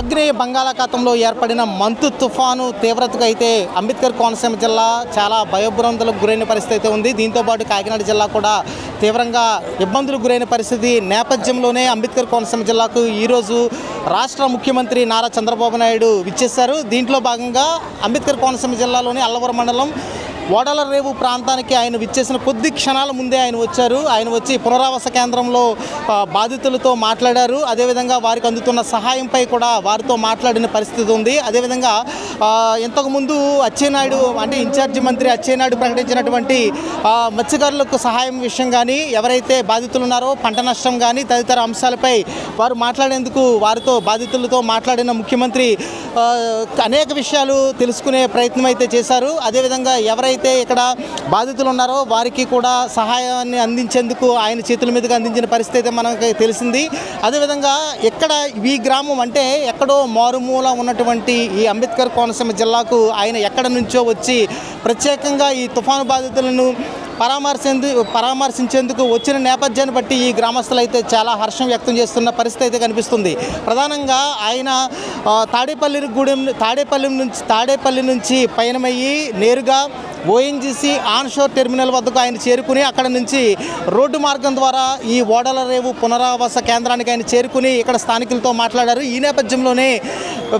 ఆగ్నేయ బంగాళాఖాతంలో ఏర్పడిన మంతు తుఫాను తీవ్రతకు అయితే అంబేద్కర్ కోనసీమ జిల్లా చాలా భయభ్రాంతులకు గురైన పరిస్థితి అయితే ఉంది. దీంతో పాటు కాకినాడ జిల్లా కూడా తీవ్రంగా ఇబ్బందులకు గురైన పరిస్థితి. నేపథ్యంలోనే అంబేద్కర్ కోనసీమ జిల్లాకు ఈరోజు రాష్ట్ర ముఖ్యమంత్రి నారా చంద్రబాబు నాయుడు విచ్చేశారు. దీంట్లో భాగంగా అంబేద్కర్ కోనసీమ జిల్లాలోని అల్లవరం మండలం ఓడల రేవు ప్రాంతానికి ఆయన విచ్చేసిన కొద్ది క్షణాల ముందే ఆయన వచ్చారు. ఆయన వచ్చి పునరావాస కేంద్రంలో బాధితులతో మాట్లాడారు. అదేవిధంగా వారికి అందుతున్న సహాయంపై కూడా వారితో మాట్లాడిన పరిస్థితి ఉంది. అదేవిధంగా ఇంతకుముందు అచ్చెన్నాయుడు అంటే ఇన్ఛార్జి మంత్రి అచ్చెన్నాయుడు ప్రకటించినటువంటి మత్స్యకారులకు సహాయం విషయం కానీ ఎవరైతే బాధితులు ఉన్నారో పంట నష్టం కానీ తదితర అంశాలపై వారు మాట్లాడేందుకు వారితో బాధితులతో మాట్లాడిన ముఖ్యమంత్రి అనేక విషయాలు తెలుసుకునే ప్రయత్నం అయితే చేశారు. అదేవిధంగా ఎవరైతే ఇక్కడ బాధితులు ఉన్నారో వారికి కూడా సహాయాన్ని అందించేందుకు ఆయన చేతుల మీదుగా అందించిన పరిస్థితి అయితే మనకి తెలిసింది. అదేవిధంగా ఇక్కడ ఈ గ్రామం అంటే ఎక్కడో మారుమూల ఉన్నటువంటి ఈ అంబేద్కర్ కోనసీమ జిల్లాకు ఆయన ఎక్కడ నుంచో వచ్చి ప్రత్యేకంగా ఈ తుఫాను బాధితులను పరామర్శేందుకు పరామర్శించేందుకు వచ్చిన నేపథ్యాన్ని బట్టి ఈ గ్రామస్తులు అయితే చాలా హర్షం వ్యక్తం చేస్తున్న పరిస్థితి అయితే కనిపిస్తుంది. ప్రధానంగా ఆయన తాడేపల్లి గూడెం తాడేపల్లి నుంచి తాడేపల్లి నుంచి పయనమయ్యి నేరుగా ఓఎన్జీసీ ఆన్షోర్ టెర్మినల్ వద్దకు ఆయన చేరుకుని అక్కడ నుంచి రోడ్డు మార్గం ద్వారా ఈ ఓడల రేవు పునరావాస కేంద్రానికి ఆయన చేరుకుని ఇక్కడ స్థానికులతో మాట్లాడారు. ఈ నేపథ్యంలోనే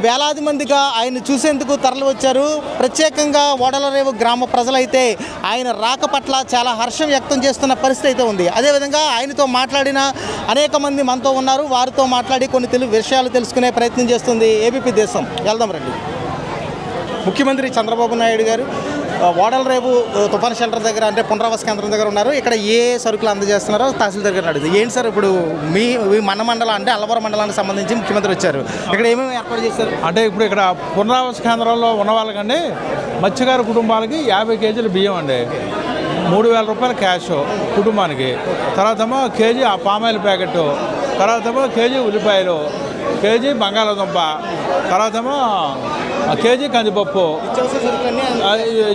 వేలాది మందిగా ఆయన చూసేందుకు తరలి వచ్చారు. ప్రత్యేకంగా ఓడల రేవు గ్రామ ప్రజలైతే ఆయన రాక పట్ల చాలా హర్షం వ్యక్తం చేస్తున్న పరిస్థితి అయితే ఉంది. అదేవిధంగా ఆయనతో మాట్లాడిన అనేక మంది మనతో ఉన్నారు. వారితో మాట్లాడి కొన్ని తెలు విషయాలు తెలుసుకునే ప్రయత్నం చేస్తుంది ఏబీపీ దేశం. వెళ్దాం రండి. ముఖ్యమంత్రి చంద్రబాబు నాయుడు గారు ఓడల రేపు తుఫాన్ షెల్టర్ దగ్గర అంటే పునరావాస కేంద్రం దగ్గర ఉన్నారు. ఇక్కడ ఏ సరుకులు అందజేస్తున్నారో తహసీల్ దగ్గర అడిగింది. ఏంటి సార్ ఇప్పుడు మీ మన మండలం అంటే అల్లవర మండలానికి సంబంధించి ముఖ్యమంత్రి వచ్చారు. ఇక్కడ ఏమేమి ఏర్పాటు చేశారు? అంటే ఇప్పుడు ఇక్కడ పునరావాస కేంద్రంలో ఉన్న వాళ్ళకండి మత్స్యకారు కుటుంబాలకి యాభై కేజీలు బియ్యం అండి. మూడు వేల రూపాయల క్యాష్ కుటుంబానికి. తర్వాత ఏమో కేజీ ఆ పామాయిల్ ప్యాకెట్ తర్వాత ఏమో కేజీ ఉల్లిపాయలు కేజీ బంగాళాదుంప. తర్వాత ఏమో కేజీ కందిపప్పు.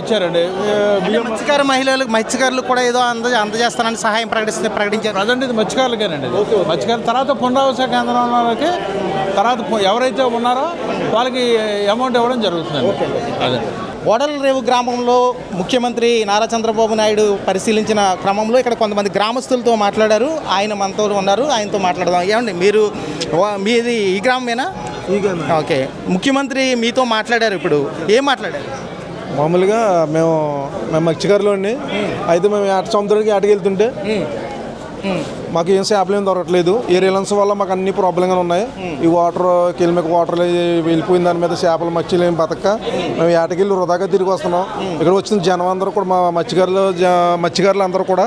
ఇచ్చారండి. మత్స్యకార మహిళలు మత్స్యకారులకు కూడా ఏదో అంద అందజేస్తానని సహాయం ప్రకటిస్తే ప్రకటించారు. ఇది మత్స్యకారులకేనండి మత్స్యకారులు తర్వాత పునరావాస కేంద్రం వాళ్ళకి తర్వాత ఎవరైతే ఉన్నారో వాళ్ళకి అమౌంట్ ఇవ్వడం జరుగుతుంది అదే. ఓడల రేవు గ్రామంలో ముఖ్యమంత్రి నారా చంద్రబాబు నాయుడు పరిశీలించిన క్రమంలో ఇక్కడ కొంతమంది గ్రామస్తులతో మాట్లాడారు. ఆయన మనతో ఉన్నారు ఆయనతో మాట్లాడదాం. ఏమండి మీరు మీది ఈ గ్రామమేనా? ఓకే. ముఖ్యమంత్రి మీతో మాట్లాడారు ఇప్పుడు. ఏం మాట్లాడారు? మామూలుగా మేము మేము మత్స్యకారులు అయితే మేము ఏట సముద్రానికి ఏటకి వెళ్తుంటే మాకు ఏం చేపలు దొరకట్లేదు. ఏ రిలయన్స్ వల్ల మాకు అన్ని ప్రాబ్లంగా ఉన్నాయి. ఈ వాటర్ కిల్మిక వాటర్ వెళ్ళిపోయిన దాని మీద చేపలు మత్స్యలు ఏం బతక. మేము ఏటకెళ్ళి వృధాగా తిరిగి వస్తున్నాం. ఇక్కడ వచ్చిన జనం అందరూ కూడా మా మత్స్యకారులు మత్స్యకారులు అందరూ కూడా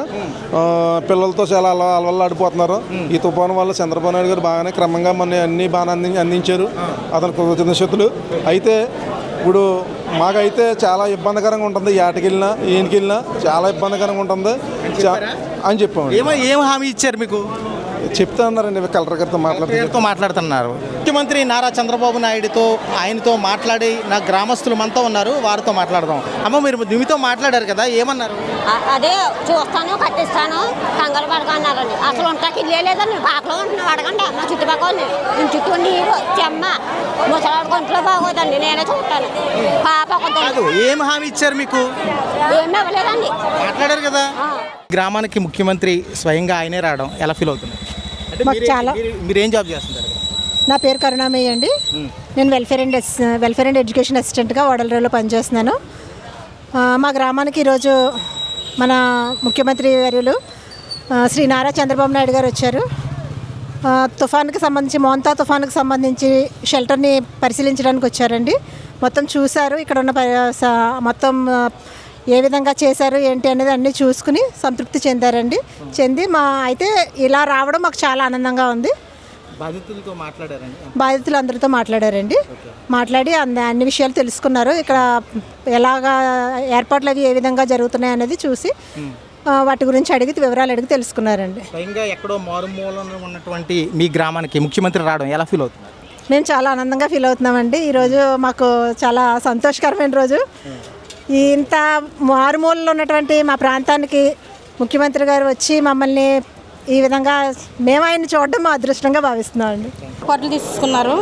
పిల్లలతో చాలా అల అలవల్లాడిపోతున్నారు. ఈ తుఫాను వల్ల చంద్రబాబు నాయుడు గారు బాగానే క్రమంగా మన అన్ని బాగా అంది అందించారు. అతని కృతజ్ఞతలు. అయితే ఇప్పుడు మాకైతే చాలా ఇబ్బందికరంగా ఉంటుంది ఏటకెళ్ళినా ఈయనకెళ్ళినా చాలా ఇబ్బందికరంగా ఉంటుంది. అని చెప్పాము ఏమో ఏం హామీ ఇచ్చారు మీకు? చెప్తా ఉన్నారండి కలెక్టర్ గారితో మాట్లాడుతూ మాట్లాడుతున్నారు. ముఖ్యమంత్రి నారా చంద్రబాబు నాయుడుతో ఆయనతో మాట్లాడి నా గ్రామస్తులు మనతో ఉన్నారు వారితో మాట్లాడదాం. అమ్మ మీరు మీతో మాట్లాడారు కదా ఏమన్నారు? అదే చూస్తాను కట్టిస్తాను కంగారు పడక అన్నారండి అసలు ఉంటాకి లేదండి పాకలో ఉంటున్నాం అడగండి మా చుట్టుపక్కల చుట్టూ నీరు చెమ్మ. ముసలాడు కొంట్లో బాగోదండి నేనే చూస్తాను. పాప ఏం హామీ ఇచ్చారు మీకు? ఏమి ఇవ్వలేదండి. మాట్లాడారు కదా. ఆ. గ్రామానికి ముఖ్యమంత్రి స్వయంగా ఆయనే రావడం ఎలా ఫీల్ అవుతుంది? మాకు చాలా- మీరు- ఏం జాబ్ చేస్తుంటారు? నా పేరు కరుణామయ్య అండి. నేను welfare and welfare and education అసిస్టెంట్గా వడలరేలో పనిచేస్తున్నాను. మా గ్రామానికి ఈరోజు మన ముఖ్యమంత్రి వర్యులు శ్రీ నారా చంద్రబాబు నాయుడు గారు వచ్చారు. తుఫాన్కి సంబంధించి మోంతా తుఫాన్కి సంబంధించి షెల్టర్ని పరిశీలించడానికి వచ్చారండి. మొత్తం చూశారు. ఇక్కడ ఉన్న మొత్తం ఏ విధంగా చేశారు ఏంటి అనేది అన్నీ చూసుకుని సంతృప్తి చెందారండి. చెంది మా అయితే ఇలా రావడం మాకు చాలా ఆనందంగా ఉంది. బాధితులతో మాట్లాడారండి? బాధితులు అందరితో మాట్లాడారండి మాట్లాడి అంద అన్ని విషయాలు తెలుసుకున్నారు. ఇక్కడ ఎలాగా ఏర్పాట్లు అవి ఏ విధంగా జరుగుతున్నాయి అనేది చూసి వాటి గురించి అడిగి వివరాలు అడిగి తెలుసుకున్నారండి. స్వయంగా ఎక్కడో ఉన్నటువంటి మీ గ్రామానికి ముఖ్యమంత్రి రావడం ఎలా ఫీల్ అవుతుంది? మేము చాలా ఆనందంగా ఫీల్ అవుతున్నామండి. ఈరోజు మాకు చాలా సంతోషకరమైన రోజు. ఇంత మారుమూలలో ఉన్నటువంటి మా ప్రాంతానికి ముఖ్యమంత్రి గారు వచ్చి మమ్మల్ని ఈ విధంగా మేము ఆయన్ని చూడడం మా అదృష్టంగా భావిస్తున్నాం అండి కోట్లు తీసుకున్నారు.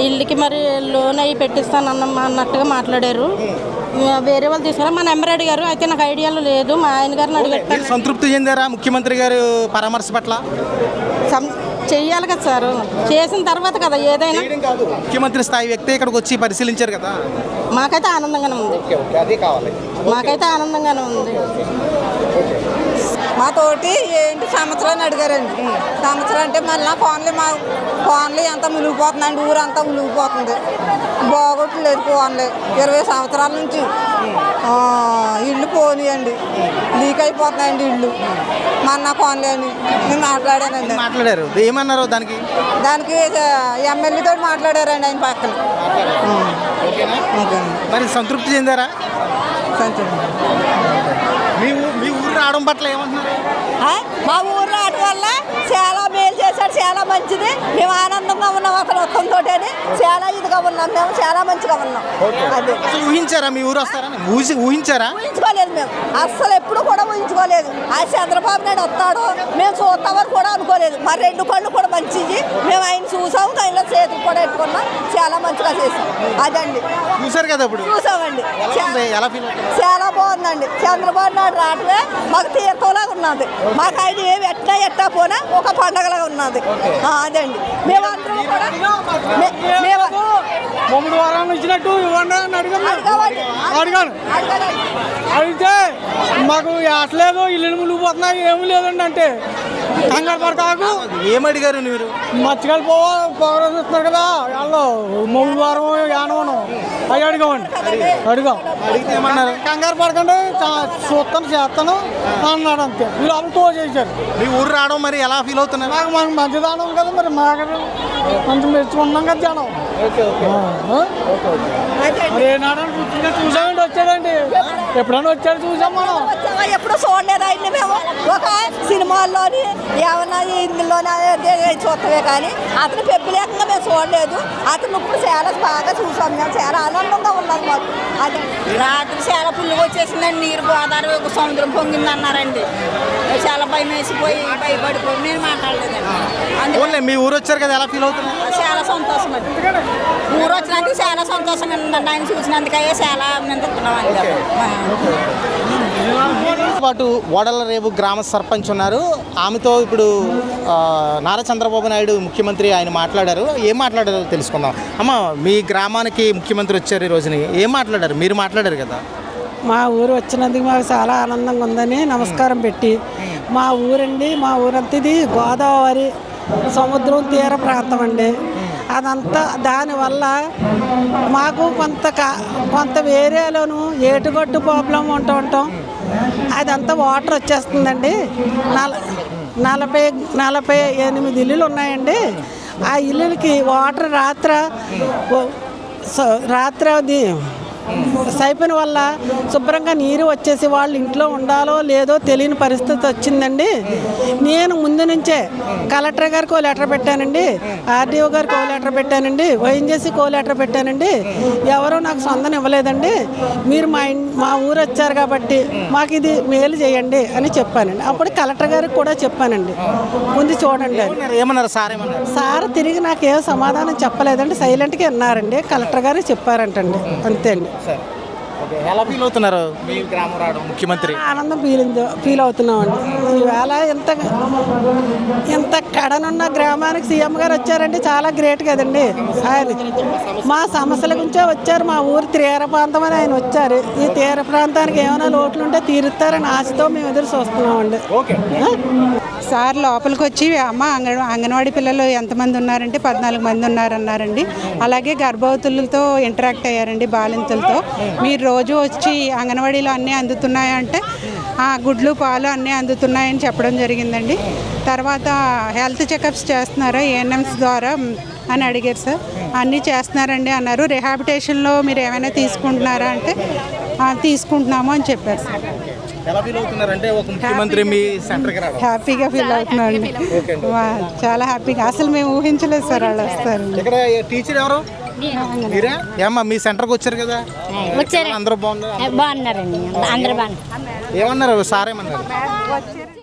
ఇల్లుకి మరి లోన్ అయ్యి పెట్టిస్తాను అన్న అన్నట్టుగా మాట్లాడారు. వేరే వాళ్ళు తీసుకున్నారు మా నెంబర్ అడిగారు. అయితే నాకు ఐడియాలో లేదు. మా ఆయన గారిని అడిగట్టాను మీరు సంతృప్తి చెందారా ముఖ్యమంత్రి గారు పరామర్శ పట్ల? సం- చెయ్యాలి కదా సార్. చేసిన తర్వాత కదా ఏదైనా. ముఖ్యమంత్రి స్థాయి వ్యక్తి ఇక్కడికి వచ్చి పరిశీలించారు కదా. మాకైతే ఆనందంగానే ఉంది. అది కావాలి. మాకైతే ఆనందంగానే ఉంది. మా తోటి ఏంటి సంవత్సరాన్ని అడిగారండి. సంవత్సరం అంటే మళ్ళీ కోన్లీ మా కోన్లీ అంతా మునిగిపోతుందండి ఊరంతా మునిగిపోతుంది. బాగోట్లేదు కోన్లీ ఇరవై సంవత్సరాల నుంచి. ఇల్లు పోనీయండి. లీక్ అయిపోతున్నాయండి ఇల్లు మొన్న కోన్లీ అని నేను మాట్లాడానండి. మాట్లాడారు? ఏమన్నారు దానికి? దానికి ఎమ్మెల్యేతో మాట్లాడారండి ఆయన పక్కన. మరి సంతృప్తి చెందారా? మీ మీ ఊరు రావడం పట్ల ఏమంటున్నారు? మా ఊరు రావడం వల్ల చాలా మేలు చేశాడు చాలా మంచిది. మేము ఆనందంగా ఉన్నాం అతను మొత్తంతో చాలా ఇదిగా ఉన్నాం మేము. చాలా మంచిగా ఉన్నాం. అది. అసలు ఊహించారా మీ ఊరు వస్తారని ఊసి ఊహించారా? ఊహించుకోలేదు మేము. అస్సలు ఎప్పుడు కూడా ఊహించుకోలేదు. ఆ చంద్రబాబు నాయుడు వస్తాడు మేము చూస్తామని కూడా అనుకోలేదు. మా రెండు కళ్ళు కూడా మంచిది. మేము ఆయన చూసాము ఆయనలో చేతులు కూడా పెట్టుకున్నాం. చాలా మంచిగా చేసాం అదండి. చూసారు కదా ఇప్పుడు చూసామండి. చాలా బాగుందండి. చంద్రబాబు నాయుడు రావటమే మాకు తీర్థంలాగా ఉన్నది. మాకు ఆయన ఏమి ఎట్టా ఎట్టా పోనా ఒక పండగలాగా ఉన్నది. ఆ, అదండి. మేమందరం కూడా మే- మేము మమ్మల్ని వారాన్ని ఇచ్చినట్టు ఇవ్వండి అని అడిగాను. అడిగితే మాకు లేదు ఇల్లు మునిగిపోతున్నాయి ఏమీ లేదండి అంటే. కంగారు పడకాకు ఏమడిగారు మీరు? మచ్చకాయలు పోవా పోగొస్తున్నారు కదా. వాళ్ళు మూడు వారం యానవనం అవి అడిగామండి. అడిగాం. అడిగితే ఏమన్నారు? కంగారు పడకండి చూస్తాను చేస్తాను అన్నాడు అంతే. వీళ్ళు వాళ్ళు తో చేశారు. మీ ఊరు రావడం మరి ఎలా ఫీల్ అవుతున్నారు నాకు మాకు మంచి దానం కదా మరి మాకు మంచి మెచ్చుకున్నాం కదా జనం? మరి ఏనాడు కూర్చుంటే చూసామండి వచ్చాడండి ఎప్పుడైనా వచ్చారు చూసాం మనం? ఎప్పుడు చూడలేదు అయింది మేము? ఒక సినిమాల్లోని ఏమన్నా ఇందులోనే చూస్తామే కానీ అతను పెబ్బులేకంగా మేము చూడలేదు. అతను ఇప్పుడు చాలా బాగా చూసాం మేము. చాలా ఆనందంగా ఉన్నాం మాకు. అది రాత్రి చాలా పుల్లుగా వచ్చేసిందండి నీరు గోదావరి సముద్రం పొంగిందన్నారండి. భయం వేసిపోయి భయపడిపోయి నేను మాట్లాడలేదండి ఓన్లీ మీ ఊరు వచ్చారు కదా ఎలా ఫీల్ అవుతున్నారు చాలా సంతోషం అండి. ఊరు వచ్చినందుకు చాలా సంతోషంగా ఉందండి ఆయన చూసినందుకయ్యే చాలా ఆనందిస్తున్నాం అండి పాటు ఓడల రేవు గ్రామ సర్పంచ్ ఉన్నారు. ఆమెతో ఇప్పుడు నారా చంద్రబాబు నాయుడు ముఖ్యమంత్రి ఆయన మాట్లాడారు. ఏం మాట్లాడారో తెలుసుకుందాం. అమ్మ మీ గ్రామానికి ముఖ్యమంత్రి వచ్చారు ఈ రోజుని. ఏం మాట్లాడారు? మీరు మాట్లాడారు కదా. మా ఊరు వచ్చినందుకు మాకు చాలా ఆనందంగా ఉందని నమస్కారం పెట్టి మా ఊరండి మా ఊరంతా ఇది గోదావరి సముద్రం తీర ప్రాంతం అండి. అదంతా దానివల్ల మాకు కొంత కా- కొంత ఏరియాలోను ఏటుగొట్టు ప్రాబ్లం ఉంటూ ఉంటాం. అదంతా వాటర్ వచ్చేస్తుందండి. నల నలభై నలభై ఎనిమిది ఇల్లులు ఉన్నాయండి. ఆ ఇల్లులకి వాటర్ రాత్ర ఓ- రాత్రి అది సైపిన వల్ల శుభ్రంగా నీరు వచ్చేసి వాళ్ళు ఇంట్లో ఉండాలో లేదో తెలియని పరిస్థితి వచ్చిందండి. నేను ముందు నుంచే కలెక్టర్ గారికి ఓ లెటర్ పెట్టానండి. ఆర్డీఓ గారికి ఓ లెటర్ పెట్టానండి. ఓఎన్జీసీకి ఓ లెటర్ పెట్టానండి. ఎవరో నాకు సొంతం ఇవ్వలేదండి. మీరు మా మా ఊరు వచ్చారు కాబట్టి మాకు ఇది మేలు చేయండి అని చెప్పానండి. అప్పుడు కలెక్టర్ గారికి కూడా చెప్పానండి. ముందు చూడండి ఏమన్నారు? సార్ సార్ తిరిగి నాకేం సమాధానం చెప్పలేదండి. సైలెంట్గా విన్నారండి కలెక్టర్ గారు చెప్పారంటండి. అంతే అండి. ఓకే ఎలా ఫీల్ అవుతున్నారు? మీ గ్రామం రావడం ముఖ్యమంత్రి. ఆనందం ఫీల్ ఫీల్ అవుతున్నామండి. ఈవేళ ఎంత ఎంత కడనున్న గ్రామానికి సీఎం గారు వచ్చారంటే చాలా గ్రేట్ కదండి. ఆయన మా సమస్యల గురించే వచ్చారు మా ఊరు తీర ప్రాంతం అని ఆయన వచ్చారు. ఈ తీర ప్రాంతానికి ఏమైనా లోట్లు ఉంటే తీరుస్తారని ఆశతో మేము ఎదురు చూస్తున్నామండి. ఆ? సార్ లోపలికి వచ్చి అమ్మ అంగన్ అంగన్వాడీ పిల్లలు ఎంతమంది ఉన్నారంటే పద్నాలుగు మంది ఉన్నారన్నారండి. అలాగే గర్భవతులతో ఇంటరాక్ట్ అయ్యారండి బాలింతలతో. మీరు రోజు వచ్చి అంగన్వాడీలో అన్నీ అందుతున్నాయంటే గుడ్లు పాలు అన్నీ అందుతున్నాయని చెప్పడం జరిగిందండి. తర్వాత హెల్త్ చెకప్స్ చేస్తున్నారా ఏఎన్ఎంస్ ద్వారా అని అడిగారు సార్. అన్నీ చేస్తున్నారండి అన్నారు. రిహాబిటేషన్లో మీరు ఏమైనా తీసుకుంటున్నారా అంటే తీసుకుంటున్నాము అని చెప్పారు సార్. ఎలా ఫీల్ అవుతున్నారు? అంటే ఒక ముఖ్యమంత్రి మీ సెంటర్కి రావడం. హ్యాపీగా ఫీల్ అవుతున్నాండి. వా- చాలా హ్యాపీగా అసలు మేము ఊహించలేదు సార్ వాళ్ళు వస్తారు. ఇక్కడ టీచర్ ఎవరు? మీరే? ఏమ్మా మీ సెంటర్కి వచ్చారు కదా? వచ్చారు. అందరూ బాగున్నారు? బాగున్నారండి. అందరూ బాగున్నారు. ఏమన్నారు? సార్ ఏమన్నారు?